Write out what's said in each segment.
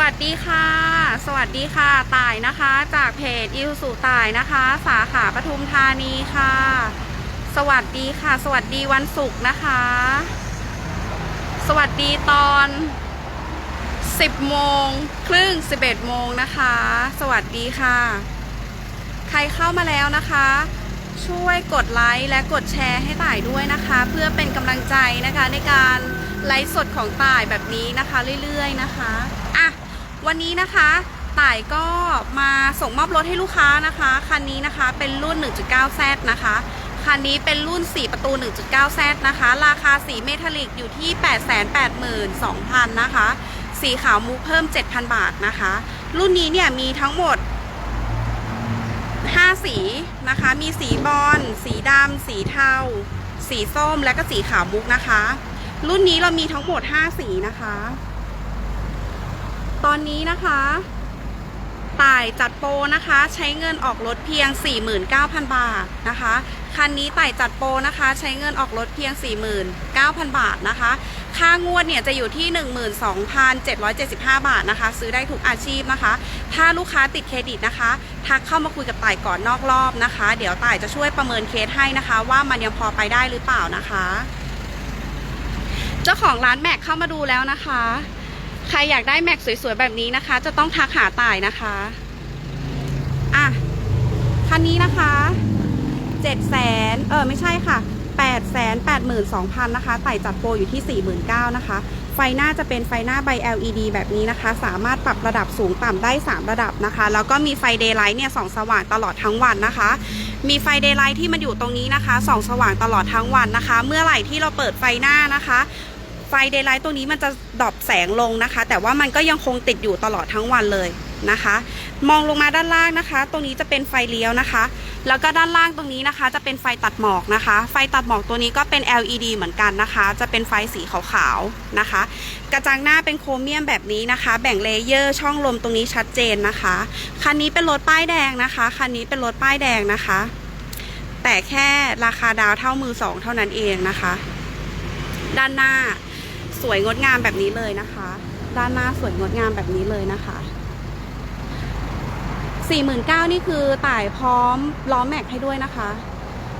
วัสดีค่ะ สวัสดีค่ะ ต่ายนะคะ จากเพจอิวสุต่ายนะคะ สาขาปทุมธานีค่ะ สวัสดีค่ะ สวัสดีวันศุกร์นะคะ สวัสดีตอน 10 โมงครึ่ง 11 โมงนะคะ สวัสดีค่ะ ใครเข้ามาแล้วนะคะ ช่วยกดไลค์และกดแชร์ให้ต่ายด้วยนะคะ เพื่อเป็นกำลังใจนะคะในการไลฟ์สดของต่ายแบบนี้นะคะเรื่อยๆนะคะ อะ วันนี้นะคะต่ายก็มาส่งมอบรถให้ลูกค้านะคะคันนี้นะคะเป็นรุ่น 1.9Z นะคะคันนี้เป็นรุ่น 4 ประตู 1.9Z นะคะ ราคาสีเมทัลลิกอยู่ที่ 882,000 นะคะ สีขาวมุกเพิ่ม 7,000 บาทนะคะ รุ่นนี้เนี่ยมีทั้งหมด 5 สีนะคะ มีสีบอล สีดำ สีเทา สีส้ม และก็สีขาวมุกนะคะ รุ่นนี้เรามีทั้งหมด 5 สีนะคะ ตอนนี้นะคะต่ายจัดโปรนะคะใช้เงินออกรถเพียง 49,000 บาทนะคะคันนี้ต่ายจัดโปรนะคะใช้เงินออกรถเพียง 49,000 บาทนะคะ ค่างวดเนี่ยจะอยู่ที่ 12,775 บาทนะคะ ซื้อได้ทุกอาชีพนะคะ ถ้าลูกค้าติดเครดิตนะคะ ทักเข้ามาคุยกับต่ายก่อนนอกรอบนะคะ เดี๋ยวต่ายจะช่วยประเมินเคสให้นะคะ ว่ามันยังพอไปได้หรือเปล่านะคะ เจ้าของร้านแม็กเข้ามาดูแล้วนะคะ ใครอยากได้แม็กสวยๆแบบนี้นะคะ จะต้องทักหาต่ายนะคะอะคันนี้นะคะเจ็ดแสนเออไม่ใช่ค่ะแปดแสนแปดหมื่นสองพันนะคะไต่จัดโปรอยู่ที่สี่หมื่นเก้านะคะ ไฟหน้าจะเป็นไฟหน้าใบ LED แบบนี้นะคะ สามารถปรับระดับสูงต่ำได้ 3 ระดับนะคะ แล้วก็มีไฟเดย์ไลท์เนี่ยส่องสว่างตลอดทั้งวันนะคะ มีไฟเดย์ไลท์ที่มันอยู่ตรงนี้นะคะส่องสว่างตลอดทั้งวันนะคะ เมื่อไหร่ที่เราเปิดไฟหน้านะคะ ไฟเดย์ไลท์ตัวนี้มันจะดรอปแสงลงนะคะ แต่ว่ามันก็ยังคงติดอยู่ตลอดทั้งวันเลยนะคะ มองลงมาด้านล่างนะคะ ตรงนี้จะเป็นไฟเลี้ยวนะคะ แล้วก็ด้านล่างตรงนี้นะคะ จะเป็นไฟตัดหมอกนะคะ ไฟตัดหมอกตัวนี้ก็เป็น LED เหมือนกันนะคะ จะเป็นไฟสีขาวๆนะคะ กระจังหน้าเป็นโครเมียมแบบนี้นะคะ แบ่งเลเยอร์ช่องลมตรงนี้ชัดเจนนะคะ คันนี้เป็นรถป้ายแดงนะคะ คันนี้เป็นรถป้ายแดงนะคะ แต่แค่ราคาดาวเท่ามือสองเท่านั้นเองนะคะ ด้านหน้า สวยงดงามแบบนี้เลยนะคะ ด้านหน้าสวยงดงามแบบนี้เลยนะคะ49,000นี่คือต่ายพร้อมล้อแม็กให้ด้วยนะคะ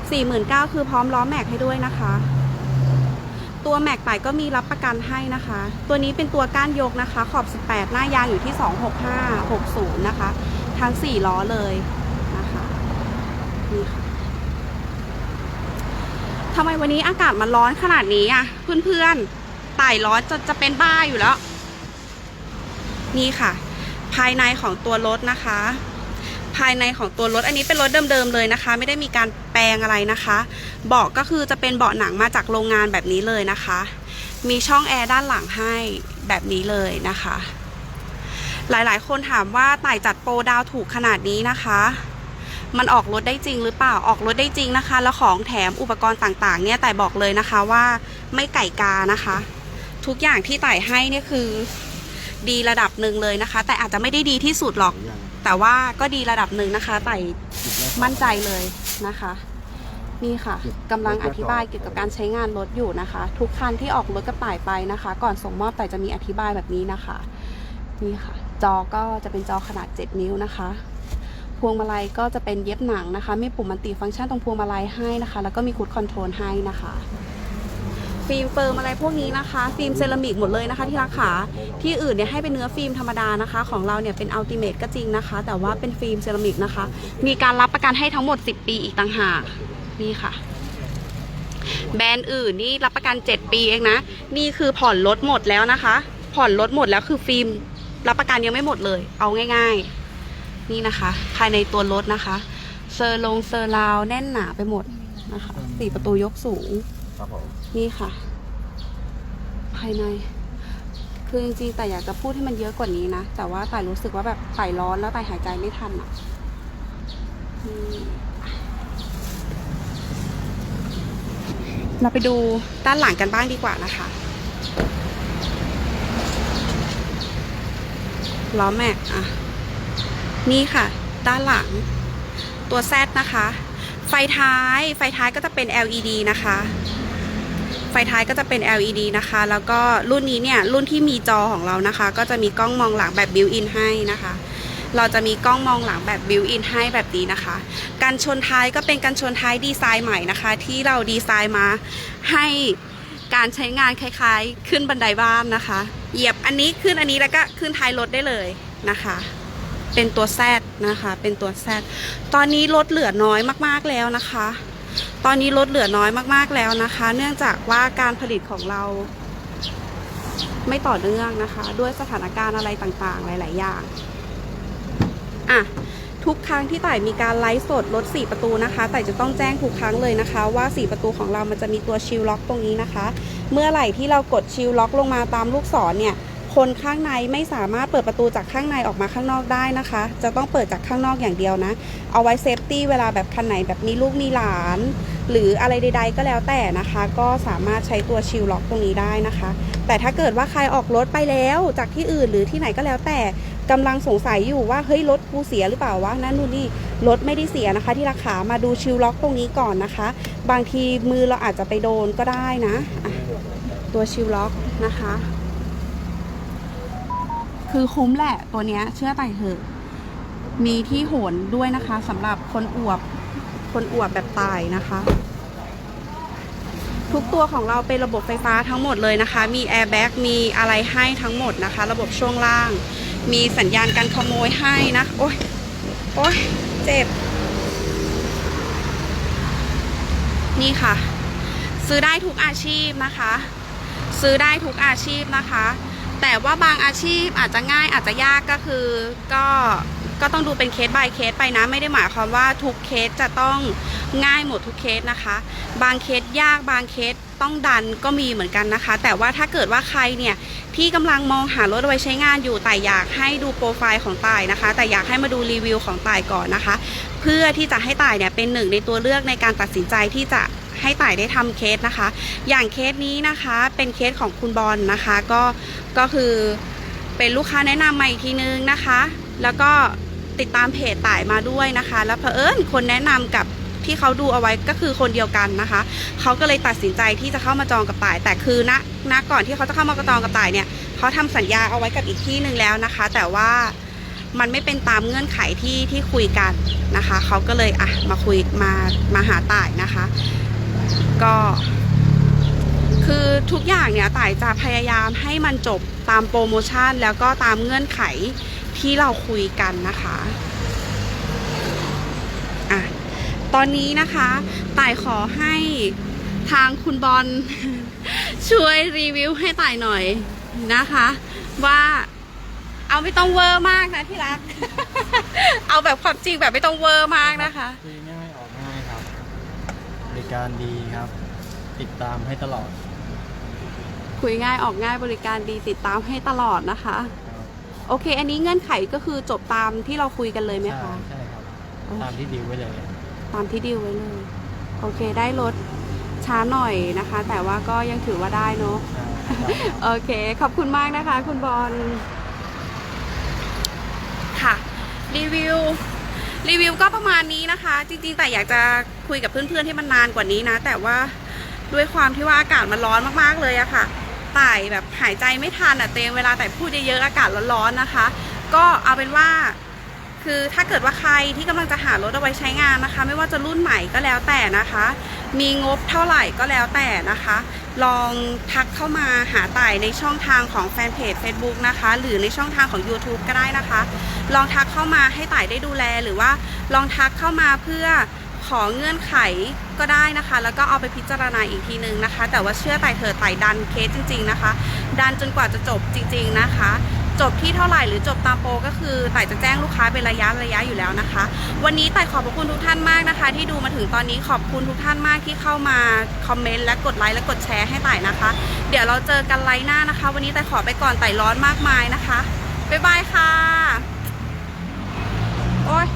49,000คือพร้อมล้อแม็กให้ด้วยนะคะ ตัวแม็กต่ายก็มีรับประกันให้นะคะ ตัวนี้เป็นตัวก้านยกนะคะ ขอบ 18 หน้ายางอยู่ที่ 265 60 นะคะ ทั้ง 4 ล้อเลยนะคะนี่ค่ะทำไมวันนี้อากาศมันร้อนขนาดนี้อะ เพื่อนๆ ต่ายร้อจะจะเป็นบ้าอยู่แล้ว นี่ค่ะ ภายในของตัวรถนะคะ ภายในของตัวรถอันนี้เป็นรถเดิมๆเลยนะคะ ไม่ได้มีการแปลงอะไรนะคะ เบาะก็คือจะเป็นเบาะหนังมาจากโรงงานแบบนี้เลยนะคะ มีช่องแอร์ด้านหลังให้แบบนี้เลยนะคะ หลายๆ คนถามว่าต่ายจัดโปรดาวถูกขนาดนี้นะคะมันออกรถได้จริงหรือเปล่าออกรถได้จริงนะคะ แล้วของแถมอุปกรณ์ต่างๆ เนี่ยแต่บอกเลยนะคะว่าไม่ไก่กานะคะ ทุกอย่างที่ต่ายให้เนี่ยคือ ดีระดับหนึ่งเลยนะคะ แต่อาจจะไม่ได้ดีที่สุดหรอก แต่ว่าก็ดีระดับหนึ่งนะคะไต่มั่นใจเลยนะคะ นี่ค่ะกำลังอธิบายเกี่ยวกับการใช้งานรถอยู่นะคะ ทุกคันที่ออกรถกระต่ายไปนะคะ ก่อนส่งมอบแต่จะมีอธิบายแบบนี้นะคะ นี่ค่ะ จอก็จะเป็นจอขนาด 7 นิ้วนะคะพวงมาลัยก็จะเป็นเย็บหนังนะคะ มีปุ่มมันติฟังก์ชันตรงพวงมาลัยให้นะคะ แล้วก็มีคูดคอนโทรลให้นะคะ ฟิล์มเฟิร์มอะไรพวกนี้นะคะ ฟิล์มเซรามิกหมดเลยนะคะที่รักขาที่อื่นเนี่ยให้เป็นเนื้อฟิล์มธรรมดานะคะ ของเราเนี่ยเป็นอัลติเมทก็จริงนะคะ แต่ว่าเป็นฟิล์มเซรามิกนะคะ มีการรับประกันให้ทั้งหมด 10 ปีอีกต่างหากนี่ค่ะ แบรนด์อื่นนี่รับประกัน 7 ปีเองนะ นี่คือผ่อนรถหมดแล้วนะคะ ผ่อนรถหมดแล้วคือฟิล์มรับประกันยังไม่หมดเลย เอาง่าย ๆ นี่นะคะ ภายในตัวรถนะคะ เซอร์ลงเซอร์ราวแน่นหนาไปหมดนะคะสี่ประตูยกสูงครับผม นี่ค่ะ ภายใน คือจริงๆ แต่อยากจะพูดให้มันเยอะกว่านี้นะ แต่ว่าแต่รู้สึกว่าแบบไต่ร้อนแล้วไต่หายใจไม่ทันอะเราไปดูด้านหลังกันบ้างดีกว่านะคะล้อแม็กอะ นี่ค่ะ ด้านหลัง ตัวแซดนะคะ ไฟท้าย ไฟท้ายก็จะเป็น LED นะคะ ไฟท้ายก็จะเป็น LED นะคะ แล้วก็รุ่นนี้เนี่ยรุ่นที่มีจอของเรานะคะ ก็จะมีกล้องมองหลังแบบบิวอินให้นะคะ เราจะมีกล้องมองหลังแบบบิวอินให้แบบนี้นะคะการชนท้ายก็เป็นการชนท้ายดีไซน์ใหม่นะคะ ที่เราดีไซน์มาให้การใช้งานคล้ายๆ ขึ้นบันไดบ้านนะคะ เหยียบอันนี้ขึ้นอันนี้แล้วก็ขึ้นท้ายรถได้เลยนะคะ เป็นตัวแซดนะคะ เป็นตัวแซดตอนนี้รถเหลือน้อยมากๆแล้วนะคะ ตอนนี้รถเหลือน้อยมากๆแล้วนะคะ เนื่องจากว่าการผลิตของเรา ไม่ต่อเนื่องนะคะ ด้วยสถานการณ์อะไรต่างๆ หลาย ๆ อย่างอะทุกครั้งที่ต่ายมีการไลฟ์สดรถ 4 ประตูนะคะต่ายจะต้องแจ้งทุกครั้งเลยนะคะ ว่า 4 ประตูของเรามันจะมีตัวชิลล็อกตรงนี้นะคะ เมื่อไหร่ที่เรากดชิลล็อกลงมาตามลูกศรเนี่ย คนข้างในไม่สามารถเปิดประตูจากข้างในออกมาข้างนอกได้นะคะ จะต้องเปิดจากข้างนอกอย่างเดียวนะ เอาไว้เซฟตี้เวลาแบบคันไหนแบบมีลูกมีหลาน หรืออะไรใด ๆ ก็แล้วแต่นะคะ ก็สามารถใช้ตัวชิลล็อกตรงนี้ได้นะคะ แต่ถ้าเกิดว่าใครออกรถไปแล้วจากที่อื่นหรือที่ไหนก็แล้วแต่กำลังสงสัยอยู่ว่าเฮ้ยรถกูเสียหรือเปล่าวะนั่นนู่นนี่รถไม่ได้เสียนะคะ ที่ราคามาดูชิลล็อกตรงนี้ก่อนนะคะ บางทีมือเราอาจจะไปโดนก็ได้นะอะตัวชิลล็อกนะคะ คือคุ้มแหละตัวเนี้ยเชื่อไต่เถอะ มีที่โหนด้วยนะคะสำหรับคนอวบ คนอวบแบบตายนะคะ ทุกตัวของเราเป็นระบบไฟฟ้าทั้งหมดเลยนะคะ มีแอร์แบ็กมีอะไรให้ทั้งหมดนะคะ ระบบช่วงล่าง มีสัญญาณการขโมยให้นะ โอ๊ยโอ๊ยเจ็บ นี่ค่ะ ซื้อได้ทุกอาชีพนะคะ ซื้อได้ทุกอาชีพนะคะ แต่ว่าบางอาชีพอาจจะง่ายอาจจะยากก็คือก็ก็ต้องดูเป็นเคส by เคสไปนะ ไม่ได้หมายความว่าทุกเคสจะต้องง่ายหมดทุกเคสนะคะ บางเคสยากบางเคสต้องดันก็มีเหมือนกันนะคะ แต่ว่าถ้าเกิดว่าใครเนี่ยที่กำลังมองหารถไว้ใช้งานอยู่แต่อยากให้ดูโปรไฟล์ของต่ายนะคะ แต่อยากให้มาดูรีวิวของต่ายก่อนนะคะ เพื่อที่จะให้ต่ายเนี่ยเป็นหนึ่งในตัวเลือกในการตัดสินใจที่จะให้ต่ายได้ทำเคสนะคะ อย่างเคสนี้นะคะเป็นเคสของคุณบอลนะคะ ก็ ก็คือเป็นลูกค้าแนะนำมาอีกทีนึงนะคะ แล้วก็ติดตามเพจต่ายมาด้วยนะคะ แล้วเผอิญคนแนะนำกับที่เขาดูเอาไว้ก็คือคนเดียวกันนะคะ เขาก็เลยตัดสินใจที่จะเข้ามาจองกับต่าย แต่คือณณก่อนที่เขาจะเข้ามาจองกับต่ายเนี่ยเขาทำสัญญาเอาไว้กับอีกที่หนึ่งแล้วนะคะ แต่ว่ามันไม่เป็นตามเงื่อนไขที่ที่คุยกันนะคะ เขาก็เลยอะมาคุยมามาหาต่ายนะคะ ก็ คือทุกอย่างเนี่ยต่ายจะพยายามให้มันจบตามโปรโมชั่น แล้วก็ตามเงื่อนไขที่เราคุยกันนะคะอะตอนนี้นะคะต่ายขอให้ทางคุณบอลช่วยรีวิวให้ต่ายหน่อยนะคะ ว่าเอาไม่ต้องเวอร์มากนะที่รัก เอาแบบความจริงแบบไม่ต้องเวอร์มากนะคะคุยง่ายออกง่ายครับบริการดีครับ ติดตามให้ตลอด คุยง่ายออกง่ายบริการดีติดตามให้ตลอดนะคะครับโอเค อันนี้เงื่อนไขก็คือจบตามที่เราคุยกันเลยไหมใช่คะ ใช่ครับ ตามที่ดีลไว้เลย ตามที่ดีลไว้เลย โอเค ได้ลดช้าหน่อยนะคะ แต่ว่าก็ยังถือว่าได้เนอะใช่ครับโอเค ขอบคุณมากนะคะ คุณบอลค่ะรีวิวรีวิวก็ประมาณนี้นะคะ จริงๆ แต่อยากจะคุยกับเพื่อนๆให้มันนานกว่านี้นะ แต่ว่าด้วยความที่ว่าอากาศมันร้อนมากๆเลยอะค่ะ ต่ายแบบหายใจไม่ทันอะเตงเวลาแต่พูดเยอะๆอากาศร้อนๆนะคะ ก็เอาเป็นว่า คือถ้าเกิดว่าใครที่กำลังจะหารถเอาไว้ใช้งานนะคะ ไม่ว่าจะรุ่นใหม่ก็แล้วแต่นะคะ มีงบเท่าไหร่ก็แล้วแต่นะคะ ลองทักเข้ามาหาต่ายในช่องทางของแฟนเพจ Facebook นะคะ หรือในช่องทางของ YouTube ก็ได้นะคะ ลองทักเข้ามาให้ต่ายได้ดูแลหรือว่าลองทักเข้ามาเพื่อ ขอเงื่อนไขก็ได้นะคะ แล้วก็เอาไปพิจารณาอีกทีนึงนะคะ แต่ว่าเชื่อไต่เถอะต่ดันเคสจริง ๆนะคะ ดันจนกว่าจะจบจริง ๆนะคะ จบที่เท่าไหร่หรือจบตามโปรก็คือไต่จะแจ้งลูกค้าเป็นระยะระยะอยู่แล้วนะคะ วันนี้ไต่ขอบพระคุณทุกท่านมากนะคะ ที่ดูมาถึงตอนนี้ขอบคุณทุกท่านมากที่เข้ามาคอมเมนต์และกดไลค์และกดแชร์ให้ไต่นะคะ เดี๋ยวเราเจอกันไลน์หน้านะคะ วันนี้ไต่ขอไปก่อนไต่ร้อนมากมายนะคะบ๊ายบายค่ะโอ้ย